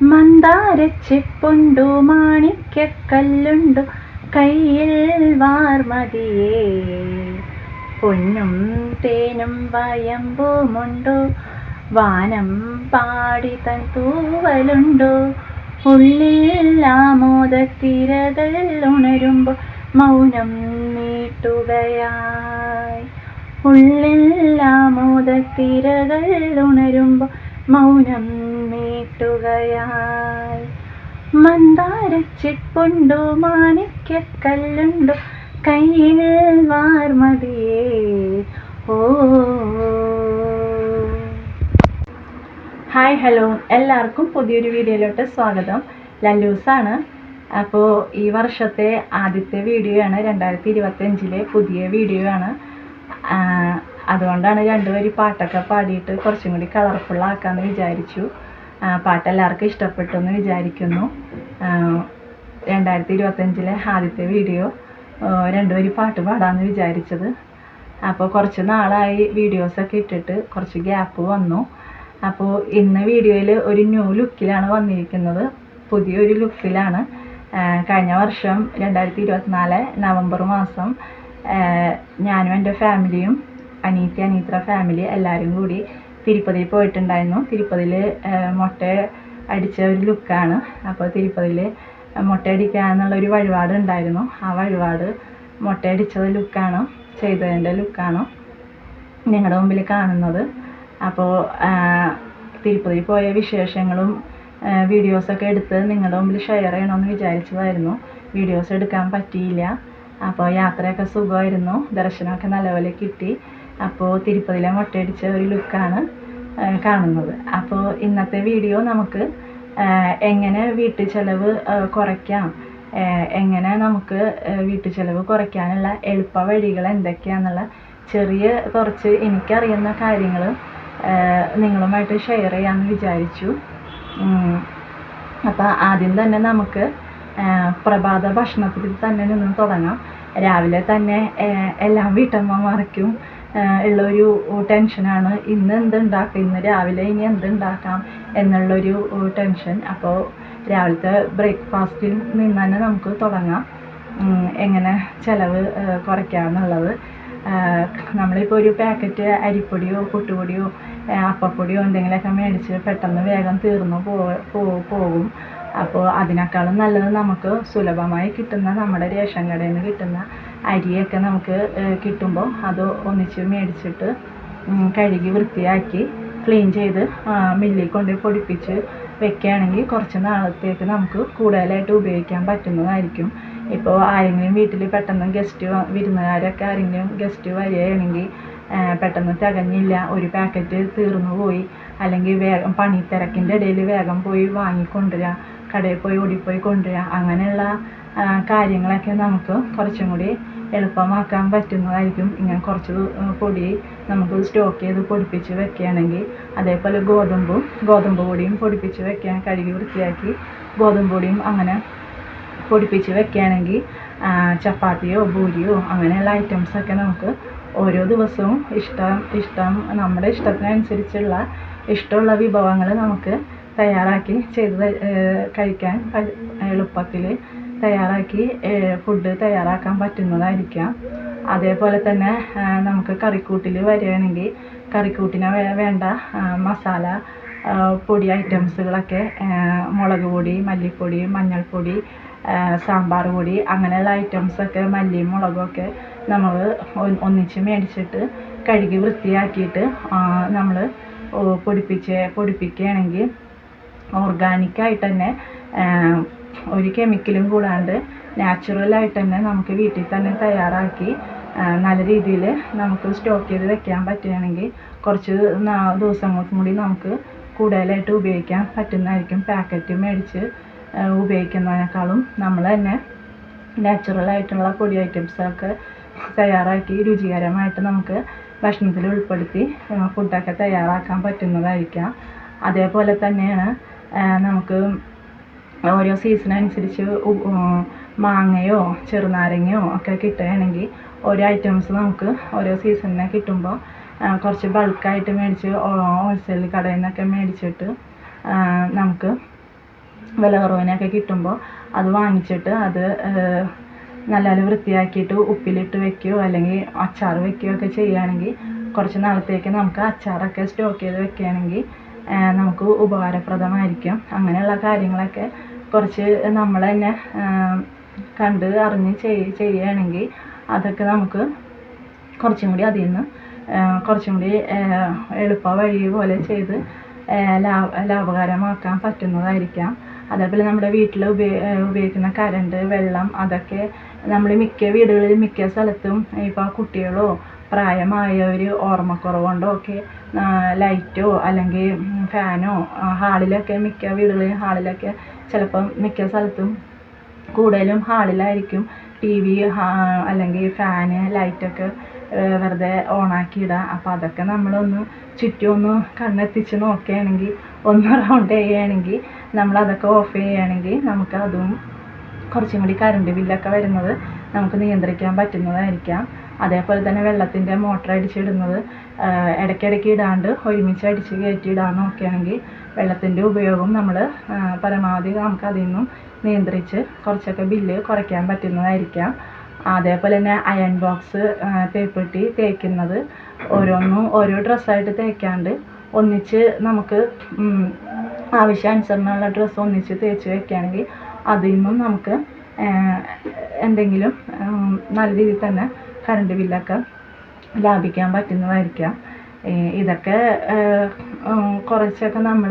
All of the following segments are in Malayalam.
മന്ദാരച്ചിപ്പുണ്ടു മാണിക്കക്കല്ലുണ്ടു കയ്യിൽ വാർമതിയേ. പൊന്നും തേനും വയമ്പുമുണ്ടോ വാനം പാടി തൻ തൂവലുണ്ടോ. ഉള്ളിൽ ആമോദത്തിരകൾ ഉണരുമ്പോൾ മൗനം നീട്ടുകയായി. ഉള്ളിൽ ആമോദത്തിരകൾ ഉണരുമ്പോൾ മൗനം നീട്ടുകയായി മന്ദാരച്ചിപ്പുണ്ടോ മാണിക്യക്കല്ലുണ്ടോ? കയ്യിൽ വാർമതിയേ ഓ. Hi hello. എല്ലാവർക്കും പുതിയൊരു വീഡിയോയിലോട്ട് സ്വാഗതം. ലല്ലൂസാണ് അപ്പോൾ ഈ വർഷത്തെ ആദ്യത്തെ വീഡിയോ ആണ് രണ്ടായിരത്തി ഇരുപത്തഞ്ചിലെ പുതിയ വീഡിയോ ആണ് അതുകൊണ്ടാണ് രണ്ടുപേരും പാട്ടൊക്കെ പാടിയിട്ട് കുറച്ചും കൂടി കളർഫുൾ ആക്കാമെന്ന് വിചാരിച്ചു. പാട്ട് എല്ലാവർക്കും ഇഷ്ടപ്പെട്ടു എന്ന് വിചാരിക്കുന്നു. രണ്ടായിരത്തി ഇരുപത്തഞ്ചിലെ ആദ്യത്തെ വീഡിയോ രണ്ടുപേരും പാട്ട് പാടാമെന്ന് വിചാരിച്ചത്. അപ്പോൾ കുറച്ച് നാളായി വീഡിയോസൊക്കെ ഇട്ടിട്ട് കുറച്ച് ഗ്യാപ്പ് വന്നു. അപ്പോൾ ഇന്ന് വീഡിയോയിൽ ഒരു ന്യൂ ലുക്കിലാണ് വന്നിരിക്കുന്നത്. പുതിയൊരു ലുക്കിലാണ് കഴിഞ്ഞ വർഷം രണ്ടായിരത്തി ഇരുപത്തിനാല് നവംബർ മാസം ഞാനും എന്റെ ഫാമിലിയും അനീത്തി അനീത്ര ഫാമിലി എല്ലാവരും കൂടി തിരുപ്പതിയിൽ പോയിട്ടുണ്ടായിരുന്നു. തിരുപ്പതിയിൽ മുട്ട അടിച്ച ഒരു ലുക്കാണ് അപ്പോൾ തിരുപ്പതിയിൽ എന്നുള്ള ഒരു വഴിപാട് ഉണ്ടായിരുന്നു. ആ വഴിപാട് മുട്ടയടിച്ചത് ലുക്കാണ് ചെയ്തതിന്റെ ലുക്കാണ് ഞങ്ങളുടെ മുമ്പിൽ കാണുന്നത്. അപ്പോൾ തിരുപ്പതി പോയ വിശേഷങ്ങളും വീഡിയോസൊക്കെ എടുത്ത് നിങ്ങളുടെ മുമ്പിൽ ഷെയർ ചെയ്യണമെന്ന് വിചാരിച്ചതായിരുന്നു. വീഡിയോസ് എടുക്കാൻ പറ്റിയില്ല. അപ്പോൾ യാത്രയൊക്കെ സുഖമായിരുന്നു. ദർശനമൊക്കെ നല്ലപോലെ കിട്ടി. അപ്പോൾ തിരുപ്പതിയിലെ മുട്ടയടിച്ച ഒരു ലുക്കാണ് കാണുന്നത്. അപ്പോൾ ഇന്നത്തെ വീഡിയോ നമുക്ക് എങ്ങനെ വീട്ടു ചെലവ് കുറയ്ക്കാം? എങ്ങനെ നമുക്ക് വീട്ടു ചെലവ് കുറയ്ക്കാനുള്ള എളുപ്പ വഴികൾ എന്തൊക്കെയാണെന്നുള്ള ചെറിയ കുറച്ച് എനിക്കറിയുന്ന കാര്യങ്ങൾ നിങ്ങളുമായിട്ട് ഷെയർ ചെയ്യാമെന്ന് വിചാരിച്ചു. അപ്പോൾ ആദ്യം തന്നെ നമുക്ക് പ്രഭാത ഭക്ഷണത്തിൽ തന്നെ നിന്ന് തുടങ്ങാം. രാവിലെ തന്നെ എല്ലാ വീട്ടമ്മമാർക്കും ഉള്ളൊരു ടെൻഷനാണ്. ഇന്ന് എന്തുണ്ടാക്കാം? ഇന്ന് രാവിലെ ഇനി എന്തുണ്ടാക്കാം എന്നുള്ളൊരു ടെൻഷൻ. അപ്പോൾ രാവിലത്തെ ബ്രേക്ക്ഫാസ്റ്റിൽ നിന്ന് തന്നെ നമുക്ക് തുടങ്ങാം. എങ്ങനെ ചിലവ് കുറയ്ക്കാമെന്നുള്ളത് നമ്മളിപ്പോൾ ഒരു പാക്കറ്റ് അരിപ്പൊടിയോ പുട്ടുപൊടിയോ അപ്പപ്പൊടിയോ എന്തെങ്കിലുമൊക്കെ മേടിച്ച് പെട്ടെന്ന് വേഗം തീർന്നു പോകും. അപ്പോൾ അതിനേക്കാളും നല്ലത് നമുക്ക് സുലഭമായി കിട്ടുന്ന നമ്മുടെ റേഷൻ കടയിൽ നിന്ന് കിട്ടുന്ന അരിയൊക്കെ നമുക്ക് കിട്ടുമ്പോൾ അത് ഒന്നിച്ച് മേടിച്ചിട്ട് കഴുകി വൃത്തിയാക്കി ക്ലീൻ ചെയ്ത് മില്ലിൽ കൊണ്ട് പൊടിപ്പിച്ച് വെക്കുകയാണെങ്കിൽ കുറച്ച് നാളത്തേക്ക് നമുക്ക് കൂടുതലായിട്ട് ഉപയോഗിക്കാൻ പറ്റുന്നതായിരിക്കും. ഇപ്പോൾ ആരെങ്കിലും വീട്ടിൽ പെട്ടെന്ന് ഗസ്റ്റ് വിരുന്നുകാരൊക്കെ ആരെങ്കിലും ഗസ്റ്റ് വരികയാണെങ്കിൽ പെട്ടെന്ന് തികഞ്ഞില്ല ഒരു പാക്കറ്റ് തീർന്നു പോയി അല്ലെങ്കിൽ വേഗം പണി തിരക്കിന്റെ ഇടയിൽ വേഗം പോയി വാങ്ങിക്കൊണ്ടുവരിക കടയിൽ പോയി ഓടിപ്പോയി കൊണ്ടുവരിക അങ്ങനെയുള്ള കാര്യങ്ങളൊക്കെ നമുക്ക് കുറച്ചും കൂടി എളുപ്പമാക്കാൻ പറ്റുന്നതായിരിക്കും. ഇങ്ങനെ കുറച്ച് പൊടി നമുക്ക് സ്റ്റോക്ക് ചെയ്ത് പൊടിപ്പിച്ച് വെക്കുകയാണെങ്കിൽ അതേപോലെ ഗോതമ്പും ഗോതമ്പ് പൊടിയും പൊടിപ്പിച്ച് വെക്കാൻ കഴുകി വൃത്തിയാക്കി ഗോതമ്പ് പൊടിയും അങ്ങനെ പൊടിപ്പിച്ച് വെക്കുകയാണെങ്കിൽ ചപ്പാത്തിയോ പൂരിയോ അങ്ങനെയുള്ള ഐറ്റംസൊക്കെ നമുക്ക് ഓരോ ദിവസവും ഇഷ്ടം ഇഷ്ടം നമ്മുടെ ഇഷ്ടത്തിനനുസരിച്ചുള്ള ഇഷ്ടമുള്ള വിഭവങ്ങൾ നമുക്ക് തയ്യാറാക്കി ചെയ്ത് കഴിക്കാൻ എളുപ്പത്തിൽ തയ്യാറാക്കി ഫുഡ് തയ്യാറാക്കാൻ പറ്റുന്നതായിരിക്കാം. അതേപോലെ തന്നെ നമുക്ക് കറിക്കൂട്ടിൽ വരികയാണെങ്കിൽ കറിക്കൂട്ടിന് വേണ്ട മസാല പൊടി ഐറ്റംസുകളൊക്കെ മുളക് പൊടി മല്ലിപ്പൊടി മഞ്ഞൾപ്പൊടി സാമ്പാർ പൊടി അങ്ങനെയുള്ള ഐറ്റംസൊക്കെ മല്ലിയും മുളകൊക്കെ നമ്മൾ ഒന്നിച്ച് മേടിച്ചിട്ട് കഴുകി വൃത്തിയാക്കിയിട്ട് നമ്മൾ പൊടിപ്പിച്ച് പൊടിപ്പിക്കുകയാണെങ്കിൽ ഓർഗാനിക്കായിട്ട് തന്നെ ഒരു കെമിക്കലും കൂടാണ്ട് നാച്ചുറലായിട്ട് തന്നെ നമുക്ക് വീട്ടിൽ തന്നെ തയ്യാറാക്കി നല്ല രീതിയിൽ നമുക്ക് സ്റ്റോക്ക് ചെയ്ത് വെക്കാൻ പറ്റുകയാണെങ്കിൽ കുറച്ച് ദിവസങ്ങൾക്കും കൂടി നമുക്ക് കൂടുതലായിട്ട് ഉപയോഗിക്കാൻ പറ്റുന്നതായിരിക്കും. പാക്കറ്റ് മേടിച്ച് ഉപയോഗിക്കുന്നതിനേക്കാളും നമ്മൾ തന്നെ നാച്ചുറലായിട്ടുള്ള പൊടി ഐറ്റംസൊക്കെ തയ്യാറാക്കി രുചികരമായിട്ട് നമുക്ക് ഭക്ഷണത്തിൽ ഉൾപ്പെടുത്തി ഫുഡൊക്കെ തയ്യാറാക്കാൻ പറ്റുന്നതായിരിക്കാം. അതേപോലെ തന്നെയാണ് നമുക്ക് ഓരോ സീസണനുസരിച്ച് മാങ്ങയോ ചെറുനാരങ്ങയോ ഒക്കെ കിട്ടുകയാണെങ്കിൽ ഓരോ ഐറ്റംസ് നമുക്ക് ഓരോ സീസണിനെ കിട്ടുമ്പോൾ കുറച്ച് ബൾക്കായിട്ട് മേടിച്ച് ഹോൾസെയിൽ കടയിൽ നിന്നൊക്കെ മേടിച്ചിട്ട് നമുക്ക് വില കുറവിനൊക്കെ കിട്ടുമ്പോൾ അത് വാങ്ങിച്ചിട്ട് അത് നല്ല വൃത്തിയാക്കിയിട്ട് ഉപ്പിലിട്ട് വെക്കുകയോ അല്ലെങ്കിൽ അച്ചാർ വെക്കുകയോ ഒക്കെ ചെയ്യുകയാണെങ്കിൽ കുറച്ച് നാളത്തേക്ക് നമുക്ക് അച്ചാറൊക്കെ സ്റ്റോക്ക് ചെയ്ത് വെക്കുകയാണെങ്കിൽ നമുക്ക് ഉപകാരപ്രദമായിരിക്കും. അങ്ങനെയുള്ള കാര്യങ്ങളൊക്കെ കുറച്ച് നമ്മൾ തന്നെ കണ്ട് അറിഞ്ഞ് ചെയ് ചെയ്യുകയാണെങ്കിൽ അതൊക്കെ നമുക്ക് കുറച്ചും കൂടി അതിൽ നിന്ന് കുറച്ചും കൂടി എളുപ്പ വഴി പോലെ ചെയ്ത് ലാഭ ലാഭകരമാക്കാൻ പറ്റുന്നതായിരിക്കാം. അതേപോലെ നമ്മുടെ വീട്ടിൽ ഉപയോ ഏഹ്, ഉപയോഗിക്കുന്ന കരണ്ട് വെള്ളം അതൊക്കെ നമ്മൾ മിക്ക വീടുകളിൽ മിക്ക സ്ഥലത്തും ഇപ്പോൾ കുട്ടികളോ പ്രായമായവർ ഓർമ്മക്കുറവ് കൊണ്ടോ ഒക്കെ ലൈറ്റോ അല്ലെങ്കിൽ ഫാനോ ഹാളിലൊക്കെ മിക്ക വീടുകളിൽ ഹാളിലൊക്കെ ചിലപ്പം മിക്ക സ്ഥലത്തും കൂടുതലും ഹാളിലായിരിക്കും. ടി വി അല്ലെങ്കിൽ ഫാന് ലൈറ്റൊക്കെ വെറുതെ ഓണാക്കി ഇടുക അപ്പോൾ അതൊക്കെ നമ്മളൊന്ന് ചുറ്റും ഒന്ന് കണ്ണെത്തിച്ച് നോക്കുകയാണെങ്കിൽ ഒന്ന് റൗണ്ട് ചെയ്യുകയാണെങ്കിൽ നമ്മളതൊക്കെ ഓഫ് ചെയ്യുകയാണെങ്കിൽ നമുക്ക് അതും കുറച്ചും കൂടി കറണ്ട് ബില്ലൊക്കെ വരുന്നത് നമുക്ക് നിയന്ത്രിക്കാൻ പറ്റുന്നതായിരിക്കാം. അതേപോലെ തന്നെ വെള്ളത്തിന്റെ മോട്ടർ അടിച്ചിടുന്നത് ഇടയ്ക്കിടയ്ക്ക് ഇടാണ്ട് ഒരുമിച്ച് അടിച്ച് കയറ്റി ഇടാൻ നോക്കുകയാണെങ്കിൽ വെള്ളത്തിന്റെ ഉപയോഗം നമ്മൾ പരമാവധി നമുക്ക് അതിൽ നിന്നും നിയന്ത്രിച്ച് കുറച്ചൊക്കെ ബില്ല് കുറയ്ക്കാൻ പറ്റുന്നതായിരിക്കാം. അതേപോലെ തന്നെ അയൺ ബോക്സ് പേപ്പെട്ടി തേക്കുന്നത് ഓരോന്നും ഓരോ ഡ്രസ്സായിട്ട് തേക്കാണ്ട് ഒന്നിച്ച് നമുക്ക് ആവശ്യാനുസരണമുള്ള ഡ്രസ്സ് ഒന്നിച്ച് തേച്ച് വെക്കുകയാണെങ്കിൽ അതിൽ നിന്നും നമുക്ക് എന്തെങ്കിലും നല്ല രീതിയിൽ തന്നെ കറണ്ട് ബില്ലൊക്കെ ലാഭിക്കാൻ പറ്റുന്നതായിരിക്കാം. ഇതൊക്കെ കുറച്ചൊക്കെ നമ്മൾ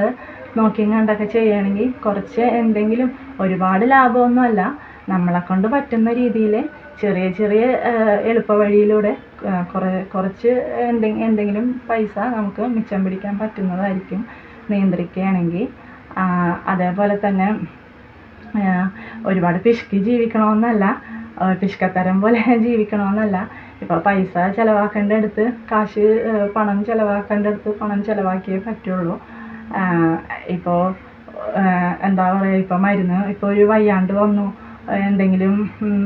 നോക്കിയും കണ്ടൊക്കെ ചെയ്യുകയാണെങ്കിൽ കുറച്ച് എന്തെങ്കിലും ഒരുപാട് ലാഭമൊന്നുമല്ല. നമ്മളെ കൊണ്ട് പറ്റുന്ന രീതിയിൽ ചെറിയ ചെറിയ എളുപ്പ വഴിയിലൂടെ കുറേ കുറച്ച് എന്തെങ്കിലും എന്തെങ്കിലും പൈസ നമുക്ക് മിച്ചം പിടിക്കാൻ പറ്റുന്നതായിരിക്കും നിയന്ത്രിക്കുകയാണെങ്കിൽ അതേപോലെ തന്നെ ഒരുപാട് പിശുക്കി ജീവിക്കണമെന്നല്ല പിശുക്കത്തരം പോലെ ജീവിക്കണമെന്നല്ല ഇപ്പോൾ പൈസ ചിലവാക്കേണ്ടടുത്ത് കാശ് പണം ചിലവാക്കേണ്ടടുത്ത് പണം ചിലവാക്കിയേ പറ്റുള്ളൂ. ഇപ്പോൾ എന്താ പറയുക ഇപ്പോൾ മരുന്ന് ഇപ്പോൾ ഒരു വയ്യാണ്ട് വന്നു. എന്തെങ്കിലും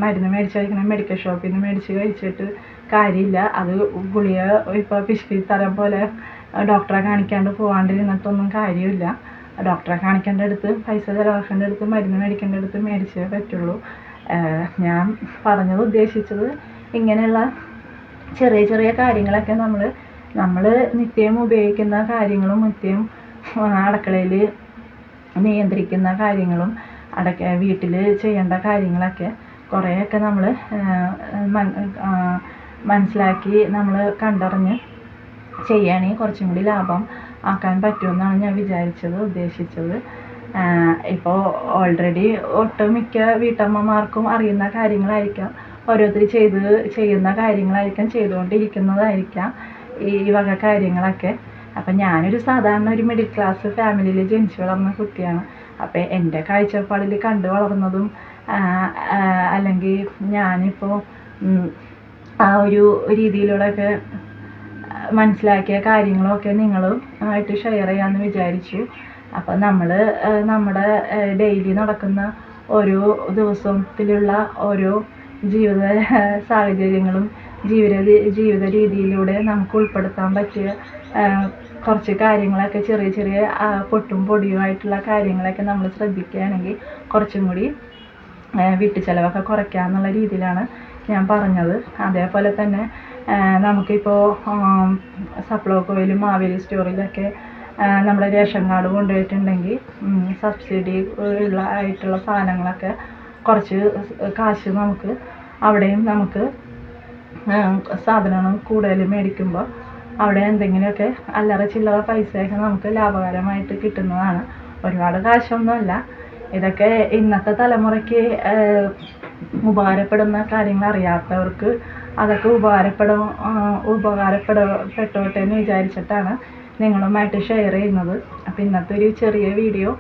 മരുന്ന് മേടിച്ച് കഴിക്കണം മെഡിക്കൽ ഷോപ്പിൽ നിന്ന് മേടിച്ച് കഴിച്ചിട്ട് കാര്യമില്ല. അത് ഗുളിക ഇപ്പോൾ പിശുക്കി തരം പോലെ ഡോക്ടറെ കാണിക്കാണ്ട് പോകാണ്ടിരുന്നിട്ടൊന്നും കാര്യമില്ല. ഡോക്ടറെ കാണിക്കേണ്ട അടുത്ത് പൈസ ചിലവാക്കേണ്ടടുത്ത് മരുന്ന് മേടിക്കേണ്ട അടുത്ത് മേടിച്ചേ പറ്റുള്ളൂ. ഞാൻ പറഞ്ഞത് ഉദ്ദേശിച്ചത് ഇങ്ങനെയുള്ള ചെറിയ ചെറിയ കാര്യങ്ങളൊക്കെ നമ്മൾ നമ്മൾ നിത്യം ഉപയോഗിക്കുന്ന കാര്യങ്ങളും നിത്യം അടുക്കളയിൽ നിയന്ത്രിക്കുന്ന കാര്യങ്ങളും അടക്ക വീട്ടിൽ ചെയ്യേണ്ട കാര്യങ്ങളൊക്കെ കുറേയൊക്കെ നമ്മൾ മനസ്സിലാക്കി നമ്മൾ കണ്ടറിഞ്ഞ് ചെയ്യുകയാണെങ്കിൽ കുറച്ചും കൂടി ലാഭം ആക്കാൻ പറ്റുമെന്നാണ് ഞാൻ വിചാരിച്ചത് ഉദ്ദേശിച്ചത്. ഇപ്പോൾ ഓൾറെഡി ഒട്ടുമിക്ക വീട്ടമ്മമാർക്കും അറിയുന്ന കാര്യങ്ങളായിരിക്കാം. ഓരോരുത്തർ ചെയ്ത് ചെയ്യുന്ന കാര്യങ്ങളായിരിക്കാം ചെയ്തുകൊണ്ടിരിക്കുന്നതായിരിക്കാം ഈ വക കാര്യങ്ങളൊക്കെ. അപ്പം ഞാനൊരു സാധാരണ ഒരു മിഡിൽ ക്ലാസ് ഫാമിലിയിൽ ജനിച്ചു വളർന്ന കുട്ടിയാണ്. അപ്പോൾ എന്റെ കാഴ്ചപ്പാടിൽ കണ്ടു വളർന്നതും അല്ലെങ്കിൽ ഞാനിപ്പോൾ ആ ഒരു രീതിയിലൂടെയൊക്കെ മനസ്സിലാക്കിയ കാര്യങ്ങളൊക്കെ നിങ്ങളും ആയിട്ട് ഷെയർ ചെയ്യാമെന്ന് വിചാരിച്ചു. അപ്പം നമ്മൾ നമ്മുടെ ഡെയിലി നടക്കുന്ന ഓരോ ദിവസത്തിലുള്ള ഓരോ ജീവിത സാഹചര്യങ്ങളും ജീവിത ജീവിത രീതിയിലൂടെ നമുക്ക് ഉൾപ്പെടുത്താൻ പറ്റിയ കുറച്ച് കാര്യങ്ങളൊക്കെ ചെറിയ ചെറിയ പൊട്ടും പൊടിയുമായിട്ടുള്ള കാര്യങ്ങളൊക്കെ നമ്മൾ ശ്രദ്ധിക്കുകയാണെങ്കിൽ കുറച്ചും കൂടി വീട്ടു ചിലവൊക്കെ കുറയ്ക്കാന്നുള്ള രീതിയിലാണ് ഞാൻ പറഞ്ഞത്. അതേപോലെ തന്നെ നമുക്കിപ്പോൾ സപ്ലോക്കോയിലും മാവേലി സ്റ്റോറിലൊക്കെ നമ്മുടെ റേഷൻ കാർഡ് കൊണ്ടുപോയിട്ടുണ്ടെങ്കിൽ സബ്സിഡി ഉള്ള ആയിട്ടുള്ള സാധനങ്ങളൊക്കെ കുറച്ച് കാശ് നമുക്ക് അവിടെയും നമുക്ക് സാധനങ്ങൾ കൂടുതൽ മേടിക്കുമ്പോൾ അവിടെ എന്തെങ്കിലുമൊക്കെ അല്ലറ ചില്ലറ പൈസയൊക്കെ നമുക്ക് ലാഭകരമായിട്ട് കിട്ടുന്നതാണ്. ഒരുപാട് കാശൊന്നുമല്ല. ഇതൊക്കെ ഇന്നത്തെ തലമുറയ്ക്ക് ഉപകാരപ്പെടുന്ന കാര്യങ്ങൾ അറിയാത്തവർക്ക് അതൊക്കെ ഉപകാരപ്പെടും ഉപകാരപ്പെടപ്പെട്ടോട്ടെ ഉപകാരപ്പെട പെട്ടോട്ടെ എന്ന് വിചാരിച്ചിട്ടാണ് നിങ്ങളുമായിട്ട് ഷെയർ ചെയ്യുന്നത്. അപ്പോൾ ഇന്നത്തെ ഒരു ചെറിയ വീഡിയോ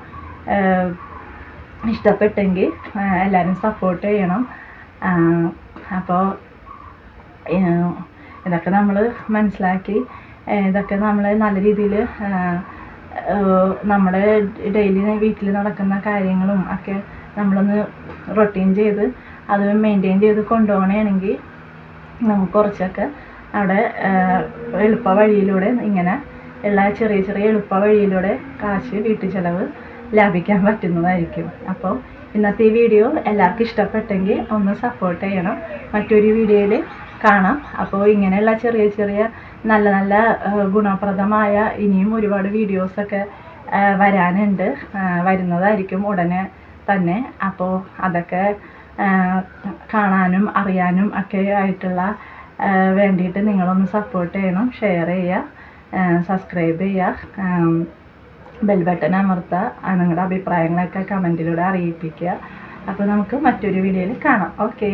ഇഷ്ടപ്പെട്ടെങ്കിൽ എല്ലാവരും സപ്പോർട്ട് ചെയ്യണം. അപ്പോൾ ഇതൊക്കെ നമ്മൾ മനസ്സിലാക്കി ഇതൊക്കെ നമ്മൾ നല്ല രീതിയിൽ നമ്മുടെ ഡെയിലി വീട്ടിൽ നടക്കുന്ന കാര്യങ്ങളും ഒക്കെ നമ്മളൊന്ന് റൊട്ടീൻ ചെയ്ത് അത് മെയിന്റെയിൻ ചെയ്ത് കൊണ്ടുപോകണമെങ്കിൽ നമുക്ക് കുറച്ചൊക്കെ അവിടെ എളുപ്പ വഴിയിലൂടെ ഇങ്ങനെ ഉള്ള ചെറിയ ചെറിയ എളുപ്പ വഴിയിലൂടെ കാശ് വീട്ടു ചിലവ് ലാഭിക്കാൻ പറ്റുന്നതായിരിക്കും. അപ്പോൾ ഇന്നത്തെ വീഡിയോ എല്ലാവർക്കും ഇഷ്ടപ്പെട്ടെങ്കിൽ ഒന്ന് സപ്പോർട്ട് ചെയ്യണം. മറ്റൊരു വീഡിയോയിൽ കാണാം. അപ്പോൾ ഇങ്ങനെയുള്ള ചെറിയ ചെറിയ നല്ല നല്ല ഗുണപ്രദമായ ഇനിയും ഒരുപാട് വീഡിയോസൊക്കെ വരാനുണ്ട്. വരുന്നതായിരിക്കും ഉടനെ തന്നെ. അപ്പോൾ അതൊക്കെ കാണാനും അറിയാനും ഒക്കെ ആയിട്ടുള്ള വേണ്ടിയിട്ട് നിങ്ങളൊന്ന് സപ്പോർട്ട് ചെയ്യണം. ഷെയർ ചെയ്യുക സബ്സ്ക്രൈബ് ചെയ്യുക. ബെൽ ബട്ടൺ അമർത്തുക നിങ്ങളുടെ അഭിപ്രായങ്ങളൊക്കെ കമന്റിലൂടെ അറിയിപ്പിക്കുക. അപ്പോൾ നമുക്ക് മറ്റൊരു വീഡിയോയിൽ കാണാം. ഓക്കെ